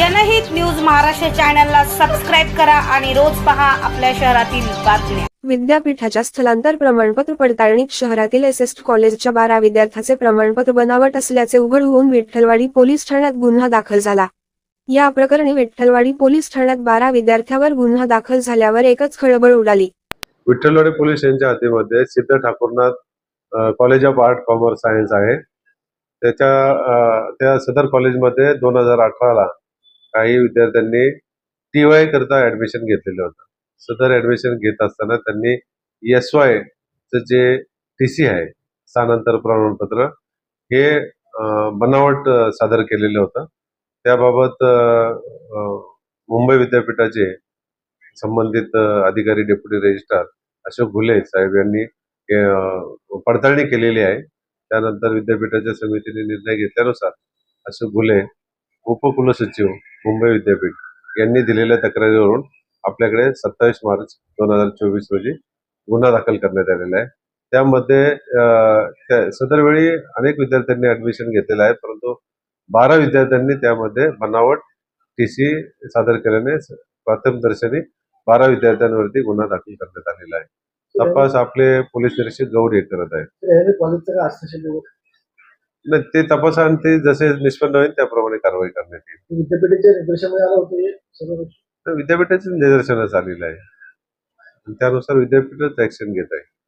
जनहित न्यूज महाराष्ट्र चॅनलला सबस्क्राईब करा आणि रोज पहा आपल्या शहरातील बातम्या. विद्यापीठाच्या स्थलांतर प्रमाणपत्र पडताळणीत शहरातील एस एस कॉलेजच्या बारा विद्यार्थ्याचे प्रमाणपत्र बनावट असल्याचे उघड होऊन विठ्ठलवाडी पोलीस ठाण्यात गुन्हा दाखल झाला. या प्रकरणी विठ्ठलवाडी पोलीस ठाण्यात बारा विद्यार्थ्यावर गुन्हा दाखल झाल्यावर एकच खळबळ उडाली. विठ्ठलवाडी पोलीस स्टेशनच्या हद्दीमध्ये Siddh Thakurnath college of art commerce science आहे. त्याच्या त्या सदर कॉलेजमध्ये दोन हजार अठराला काही विद्यार्थ्यांनी टी वाय करता ऍडमिशन घेतलेलं होतं. सदर ऍडमिशन घेत असताना त्यांनी S Y J T C आहे स्थानांतर प्रमाणपत्र हे बनावट सादर केलेलं होतं. त्याबाबत मुंबई विद्यापीठाचे संबंधित अधिकारी डेप्युटी रजिस्ट्रार अशोक घुले साहेब यांनी पडताळणी केलेली आहे. त्यानंतर विद्यापीठाच्या समितीने निर्णय घेतल्यानुसार अशोक घुले उपकुलसचिव मुंबई विद्यापीठ यांनी दिलेल्या तक्रारीवरून आपल्याकडे सत्तावीस मार्च दोन हजार चोवीस रोजी गुन्हा दाखल करण्यात आलेला आहे. त्यामध्ये सदरवेळी सदर वेळी अनेक विद्यार्थ्यांनी ऍडमिशन घेतलेलं आहे परंतु बारा विद्यार्थ्यांनी त्यामध्ये बनावट टी सी सादर केल्याने प्रथमदर्शनी बारा विद्यार्थ्यांवरती गुन्हा दाखल करण्यात आलेला आहे. तपास आपले पोलीस निरीक्षक गौड हे करत आहेत. याने कॉलेजचं काय आश्वासन दिलं नाही, ते जसे निष्पन्न होईल त्याप्रमाणे कारवाई करण्यात येईल. विद्यापीठाच्या निर्देशामध्ये आलं होतं हे सगळं तर विद्यापीठाचे निदर्शनास आलेलं आहे. आणि त्यानुसार विद्यापीठच ऍक्शन घेत आहे.